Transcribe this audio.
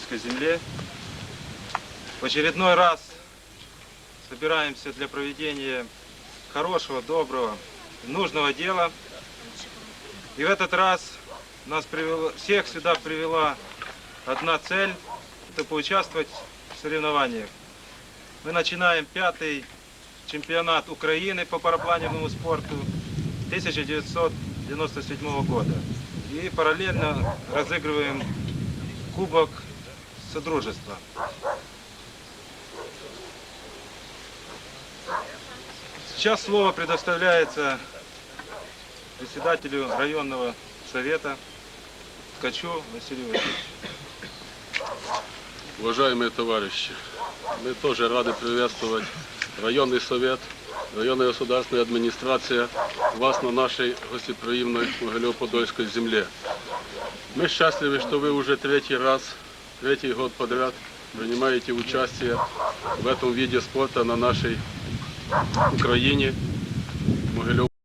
Могилев-Подольской земле. В очередной раз собираемся для проведения хорошего, доброго, нужного дела. И в этот раз нас привело, всех сюда привела одна цель – это поучаствовать в соревнованиях. Мы начинаем пятый чемпионат Украины по парапланерному спорту 1997 года. И параллельно разыгрываем Кубок Содружества. Сейчас слово предоставляется председателю районного совета Ткачу Василию Васильевичу. Уважаемые товарищи, мы тоже рады приветствовать районный совет, районная государственная администрация вас на нашей гостеприимной Могилев-Подольской земле. Мы счастливы, что вы уже третий раз, третий год подряд принимаете участие в этом виде спорта на нашей Украине,